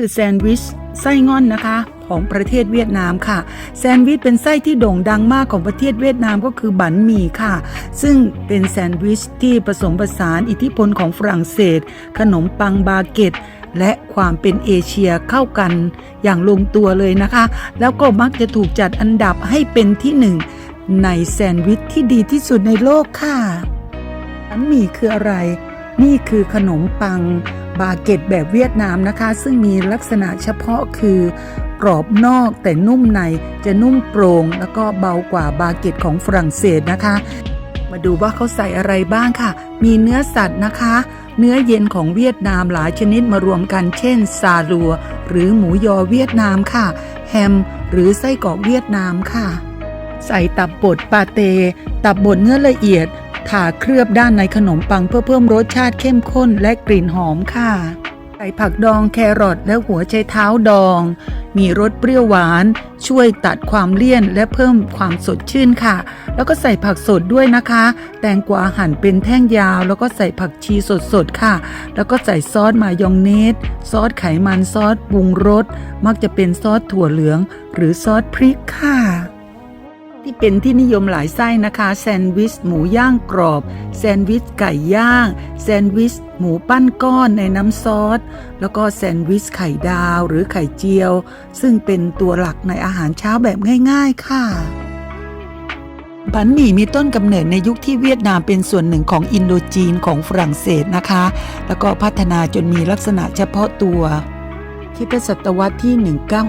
คือแซนด์วิชไส้ง่อนนะคะ ของประเทศเวียดนามค่ะ แซนด์วิชเป็นไส้ที่โด่งดังมากของประเทศเวียดนามก็คือบันหมี่ค่ะ ซึ่งเป็นแซนด์วิชที่ผสมผสานอิทธิพลของฝรั่งเศส ขนมปังบาเกตและความเป็นเอเชียเข้ากันอย่างลงตัวเลยนะคะ แล้วก็มักจะถูกจัดอันดับให้เป็นที่หนึ่งในแซนด์วิชที่ดีที่สุดในโลกค่ะบันหมี่คืออะไร นี่คือขนมปัง บาเกตแบบเวียดนามนะคะ ซึ่งมีลักษณะเฉพาะคือกรอบนอกแต่นุ่มในจะนุ่มโปร่งแล้วก็เบากว่าบาเกตของฝรั่งเศสนะคะ มาดูว่าเขาใส่อะไรบ้างค่ะ มีเนื้อสัตว์นะคะ เนื้อเย็นของเวียดนามหลายชนิดมารวมกัน เช่น ซาลัว หรือหมูยอเวียดนามค่ะ แฮม หรือไส้กรอกเวียดนามค่ะ ใส่ตับบดปาเต ตับบดเนื้อละเอียด ถาเคลือบด้านในขนมปังเพื่อเพิ่มรสชาติเข้มข้นและกลิ่นหอมค่ะ ใส่ผักดองแครอทและหัวไชเท้าดอง มีรสเปรี้ยวหวาน ช่วยตัดความเลี่ยนและเพิ่มความสดชื่นค่ะ แล้วก็ใส่ผักสดด้วยนะคะ แตงกวาหั่นเป็นแท่งยาว แล้วก็ใส่ผักชีสดๆค่ะ แล้วก็ใส่ซอสมายองเนส ซอสไขมันซอสปรุงรส มักจะเป็นซอสถั่วเหลือง หรือซอสพริกค่ะ เป็นที่นิยมหลายไส้นะคะ แซนด์วิชหมูย่างกรอบ แซนด์วิชไก่ย่าง แซนด์วิชหมูปั้นก้อนในน้ำซอส แล้วก็แซนด์วิชไข่ดาวหรือไข่เจียว ซึ่งเป็นตัวหลักในอาหารเช้าแบบง่ายๆค่ะบันหมี่มีต้นกำเนิดในยุคที่เวียดนามเป็นส่วนหนึ่งของอินโดจีนของฝรั่งเศสนะคะ แล้วก็พัฒนาจนมีลักษณะเฉพาะตัวที่เป็นศตวรรษที่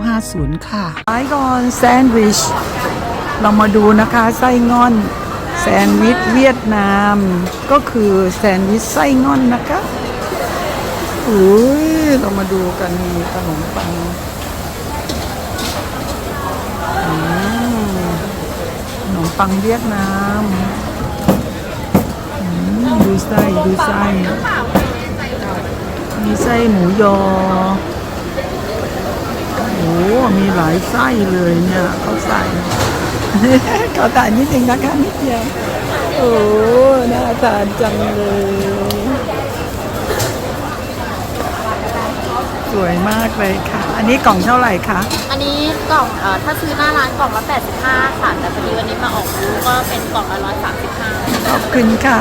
1950 ค่ะไอคอนแซนด์วิช เรามาดูนะคะไส้ง่อนแซนด์วิชเวียดนาม ก็คือแซนด์วิชไส้ง่อนนะคะอุ้ยเรามาดูกันมีขนมปังขนมปังเวียดนามดูไส้ดูไส้มีไส้หมูยอโอ้มีหลายไส้เลยเนี่ยเขาใส่ ขอถ่ายนิดนึงนะคะนิดเดียวโอ้น่าทานจังเลย สวยมากเลยค่ะ อันนี้กล่องเท่าไหร่คะ อันนี้กล่องเอ่อถ้าซื้อหน้าร้านกล่องละ85ค่ะ แต่พอดีวันนี้มาออกบูธก็เป็นกล่องละ135ขอบคุณค่ะ